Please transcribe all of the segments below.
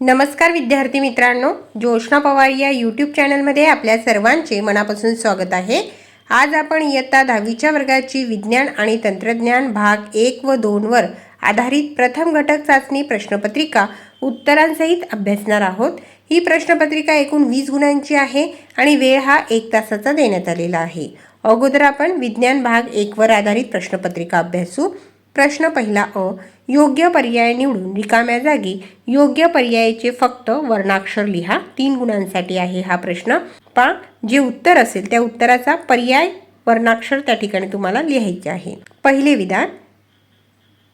नमस्कार विद्यार्थी मित्रांनो ज्योष्णा पवार या यूट्यूब चॅनलमध्ये आपल्या सर्वांचे मनापासून स्वागत आहे. आज आपण इयत्ता दहावीच्या वर्गाची विज्ञान आणि तंत्रज्ञान भाग एक व दोनवर आधारित प्रथम घटक चाचणी प्रश्नपत्रिका उत्तरांसहित अभ्यासणार आहोत. ही प्रश्नपत्रिका एकूण वीस गुणांची आहे आणि वेळ हा एक तासाचा देण्यात आलेला आहे. अगोदर आपण विज्ञान भाग एकवर आधारित प्रश्नपत्रिका अभ्यासू. प्रश्न पहिला अ योग्य पर्याय निवडून रिकाम्या जागी योग्य पर्यायाचे फक्त वर्णाक्षर लिहा. तीन गुणांसाठी आहे हा प्रश्न. पा जे उत्तर असेल त्या उत्तराचा पर्याय वर्णाक्षर त्या ठिकाणी तुम्हाला लिहायचे आहे. पहिले विधान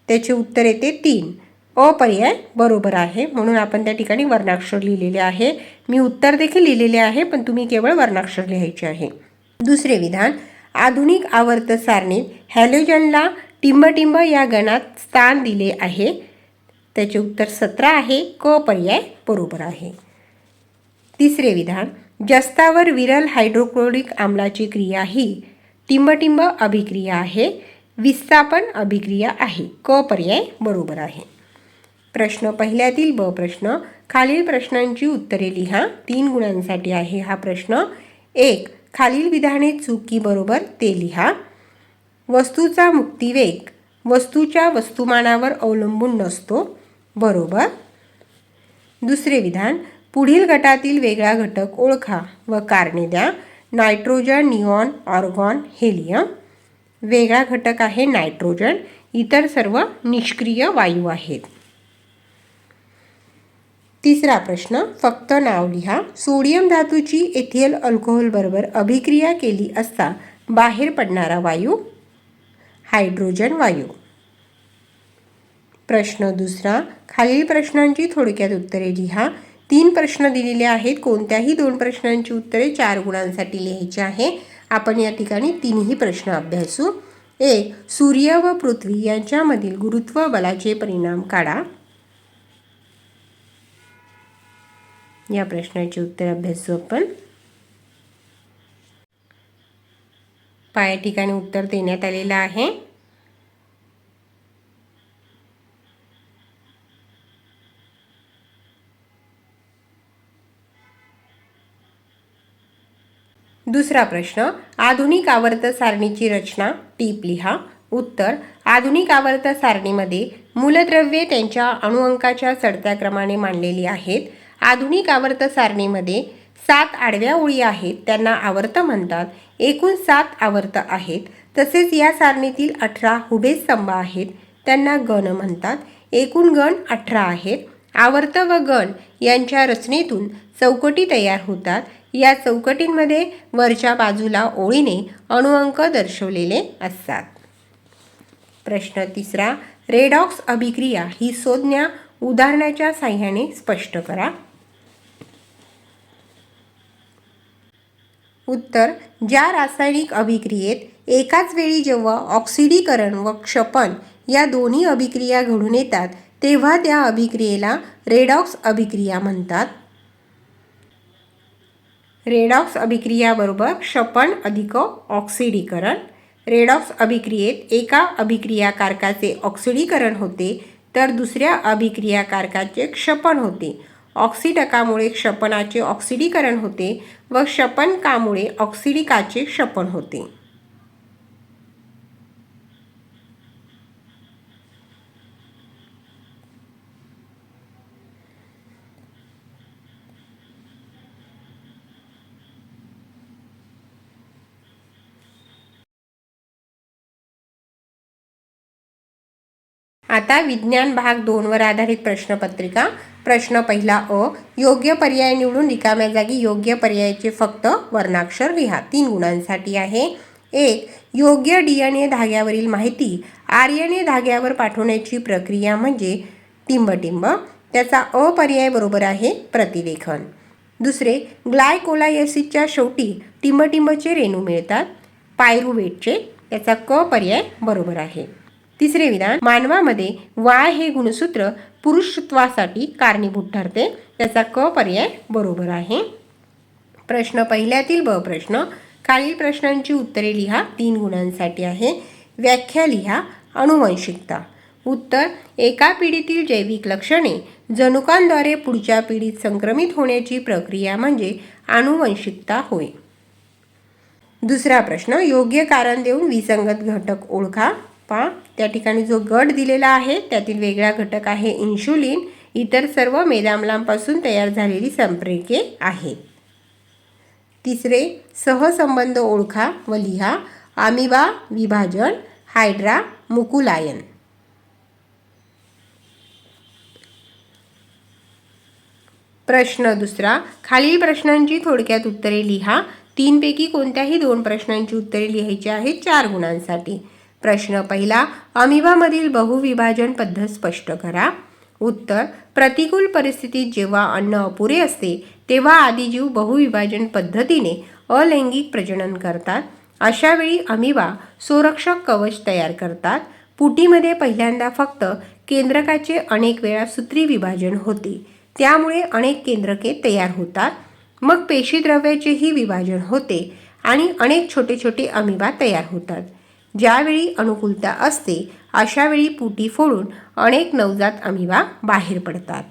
त्याचे उत्तर येते तीन. अपर्याय बरोबर आहे म्हणून आपण त्या ठिकाणी वर्णाक्षर लिहिलेले आहे. मी उत्तर देखील लिहिलेले आहे पण तुम्ही केवळ वर्णाक्षर लिहायचे आहे. दुसरे विधान आधुनिक आवर्त सारणीत हॅलोजनला टिंबटिंब या गणात स्थान दिले आहे. त्याचे उत्तर सतरा आहे. क पर्याय बरोबर आहे. तिसरे विधान जस्तावर विरल हायड्रोक्लोरिक आम्लाची क्रिया ही टिंबटिंब अभिक्रिया आहे. विस्थापन अभिक्रिया आहे. क पर्याय बरोबर आहे. प्रश्न पहिल्यातील ब प्रश्न खालील प्रश्नांची उत्तरे लिहा. तीन गुणांसाठी आहे हा प्रश्न. एक खालील विधाने चुकी बरोबर ते लिहा. वस्तूचा मुक्तिवेग वस्तूच्या वस्तुमानावर अवलंबून नसतो. बरोबर? दुसरे विधान पुढील गटातील वेगळा घटक ओळखा व कारणे द्या. Nitrogen neon argon helium. वेगळा घटक आहे नायट्रोजन. इतर सर्व निष्क्रिय वायू आहेत. तिसरा प्रश्न फक्त नाव लिहा. सोडियम धातूची एथियल अल्कोहोलबरोबर अभिक्रिया केली असता बाहेर पडणारा वायू हायड्रोजन वायू. प्रश्न दुसरा खालील प्रश्नांची थोडक्यात उत्तरे लिहा. तीन प्रश्न दिलेले आहेत. कोणत्याही दोन प्रश्नांची उत्तरे चार गुणांसाठी लिहायची आहे. आपण या ठिकाणी तीनही प्रश्न अभ्यासू. एक सूर्य व पृथ्वी यांच्यामधील गुरुत्व बलाचे परिणाम काढा. या प्रश्नाचे उत्तर अभ्यासू आपण. पाया ठिकाणी उत्तर देण्यात आलेलं आहे. दुसरा प्रश्न आधुनिक आवर्त सारणीची रचना टीप लिहा. उत्तर आधुनिक आवर्त सारणीमध्ये मूलद्रव्ये त्यांच्या अणुअंकाच्या चढत्या क्रमाने मांडलेली आहेत. आधुनिक आवर्त सारणीमध्ये सात आडव्या ओळी आहेत त्यांना आवर्त म्हणतात. एकूण सात आवर्त आहेत. तसेच या सारणीतील अठरा हुबे स्तंभ आहेत त्यांना गण म्हणतात. एकूण गण अठरा आहेत. आवर्त व गण यांच्या रचनेतून चौकटी तयार होतात. या चौकटींमध्ये वरच्या बाजूला ओळीने अणुअंक दर्शवलेले असतात. प्रश्न तिसरा रेडॉक्स अभिक्रिया ही संज्ञा उदाहरणाच्या साह्याने स्पष्ट करा. उत्तर ज्या रासायनिक अभिक्रियेत एकाच वेळी जेव्हा ऑक्सिडीकरण व क्षपन या दोन्ही अभिक्रिया घडून येतात तेव्हा त्या अभिक्रियेला रेडॉक्स अभिक्रिया म्हणतात. रेडॉक्स अभिक्रियाबरोबर क्षपन अधिक ऑक्सिडीकरण. रेडॉक्स अभिक्रियेत एका अभिक्रियाकारकाचे ऑक्सिडीकरण होते तर दुसऱ्या अभिक्रियाकारकाचे क्षपण होते. ऑक्सिडकामुळे क्षपणाचे ऑक्सिडीकरण होते व क्षपणकामुळे ऑक्सिडिकाचे क्षपण होते. आता विज्ञान भाग दोनवर आधारित प्रश्नपत्रिका. प्रश्न पहिला अ योग्य पर्याय निवडून रिकाम्या जागी योग्य पर्यायाचे फक्त वर्णाक्षर लिहा. तीन गुणांसाठी आहे. एक योग्य डी एन ए धाग्यावरील माहिती आर एन ए धाग्यावर पाठवण्याची प्रक्रिया म्हणजे टिंबटिंब. त्याचा अ पर्याय बरोबर आहे प्रतिलेखन. दुसरे ग्लायकोलायसिसच्या शेवटी टिंबटिंबचे रेणू मिळतात. पायरुवेटचे त्याचा क पर्याय बरोबर आहे. तिसरे विधान मानवामध्ये वाय हे गुणसूत्र पुरुषत्वासाठी कारणीभूत ठरते. त्याचा क पर्याय बरोबर आहे. प्रश्न पहिल्यातील ब प्रश्न. खालील प्रश्नांची उत्तरे लिहा. तीन गुणांसाठी आहे. व्याख्या लिहा. अनुवंशिकता. उत्तर. एका पिढीतील जैविक लक्षणे. जनुकांद्वारे पुढच्या पिढीत संक्रमित होण्याची प्रक्रिया म्हणजे आनुवंशिकता होय. दुसरा प्रश्न. योग्य कारण देऊन विसंगत घटक ओळखा. पहा त्या ठिकाणी जो गट दिलेला आहे त्यातील वेगळा घटक आहे इन्शुलिन इतर सर्व मेदामलांपासून तयार झालेली संप्रेरके आहेत. तिसरे सहसंबंध ओळखा व लिहा. आमिबा विभाजन हायड्रा मुकुलायन. प्रश्न दुसरा खालील प्रश्नांची थोडक्यात उत्तरे लिहा. तीनपैकी कोणत्याही दोन प्रश्नांची उत्तरे लिहायची आहेत चार गुणांसाठी. प्रश्न पहिला अमिबामधील बहुविभाजन पद्धत स्पष्ट करा. उत्तर प्रतिकूल परिस्थितीत जेव्हा अन्न अपुरे असते तेव्हा आदिजीव बहुविभाजन पद्धतीने अलैंगिक प्रजनन करतात. अशावेळी अमिबा संरक्षक कवच तयार करतात. पुटीमध्ये पहिल्यांदा फक्त केंद्रकाचे अनेक वेळा सूत्री विभाजन होते. त्यामुळे अनेक केंद्रके तयार होतात. मग पेशीद्रव्याचेही विभाजन होते आणि अनेक छोटे छोटे अमिबा तयार होतात. ज्यावेळी अनुकूलता असते अशावेळी पुटी फोडून अनेक नवजात अमिबा बाहेर पडतात.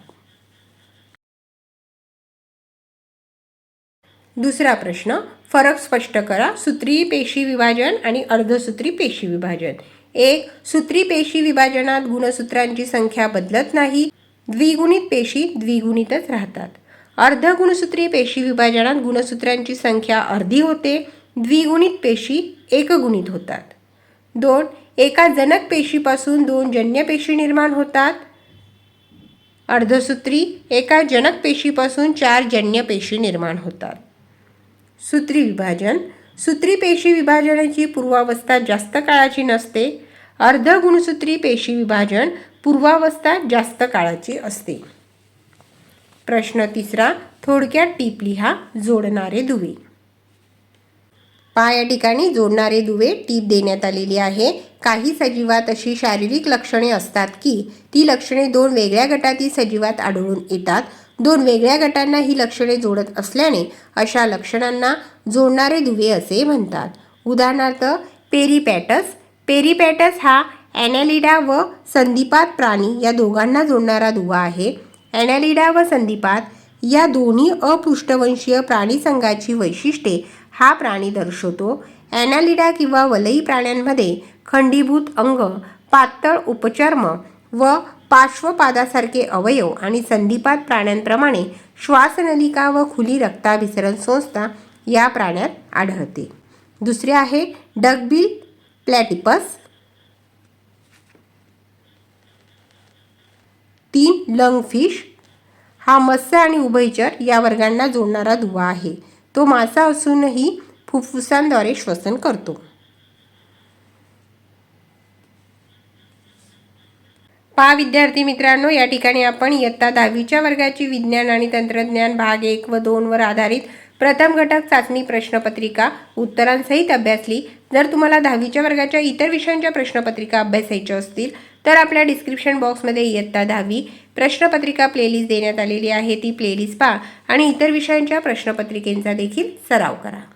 दुसरा प्रश्न फरक स्पष्ट करा सूत्री पेशी विभाजन आणि अर्धसूत्री पेशी विभाजन. एक सूत्री पेशी विभाजनात गुणसूत्रांची संख्या बदलत नाही. द्विगुणित पेशी द्विगुणितच राहतात. अर्धगुणसूत्री पेशी विभाजनात गुणसूत्रांची संख्या अर्धी होते. द्विगुणित पेशी एकगुणित होतात. दोन एका जनक पेशीपासून दोन जन्य पेशी निर्माण होतात. अर्धसूत्री एका जनक पेशीपासून चार जन्य पेशी निर्माण होतात. सूत्री विभाजन सूत्री पेशी विभाजनाची पूर्वावस्था जास्त काळाची नसते. अर्ध गुणसूत्री पेशी विभाजन पूर्वावस्था जास्त काळाची असते. प्रश्न तिसरा थोडक्यात टीप लिहा जोडणारे दुवे. पहा या ठिकाणी जोडणारे दुवे टीप देण्यात आलेली आहे. काही सजीवात अशी शारीरिक लक्षणे असतात की ती लक्षणे दोन वेगळ्या गटातील सजीवात आढळून येतात. दोन वेगळ्या गटांना ही लक्षणे जोडत असल्याने अशा लक्षणांना जोडणारे दुवे असे म्हणतात. उदाहरणार्थ पेरीपॅटस. पेरीपॅटस हा ॲनॅलिडा व संधिपात प्राणी या दोघांना जोडणारा दुवा आहे. ॲनॅलिडा व संधिपात या दोन्ही अपृष्ठवंशीय प्राणीसंघाची वैशिष्ट्ये हा प्राणी दर्शवतो. ॲनालिडा किंवा वलयी प्राण्यांमध्ये खंडीभूत अंग पातळ उपचर्म व पार्श्वपादासारखे अवयव आणि संधिपात प्राण्यांप्रमाणे श्वासनलिका व खुली रक्ताभिसरण संस्था या प्राण्यात आढळते. दुसरे आहे डगबिल प्लॅटिपस. तीन लंगफिश. हा मत्स्य आणि उभयचर या वर्गांना जोडणारा दुवा आहे. तो मासा असूनही फुफ्फुसांद्वारे श्वसन करतो. पहा विद्यार्थी मित्रांनो या ठिकाणी आपण इयत्ता दहावीच्या वर्गाची विज्ञान आणि तंत्रज्ञान भाग एक व दोनवर आधारित प्रथम घटक चाचणी प्रश्नपत्रिका उत्तरांसहित अभ्यासली. जर तुम्हाला दहावीच्या वर्गाच्या इतर विषयांच्या प्रश्नपत्रिका अभ्यासायच्या असतील तर आपल्या डिस्क्रिप्शन बॉक्समध्ये इयत्ता दहावी प्रश्नपत्रिका प्लेलिस्ट देण्यात आलेली आहे ती प्लेलिस्ट पहा. आणि इतर विषयांच्या प्रश्नपत्रिकेंचा देखील सराव करा.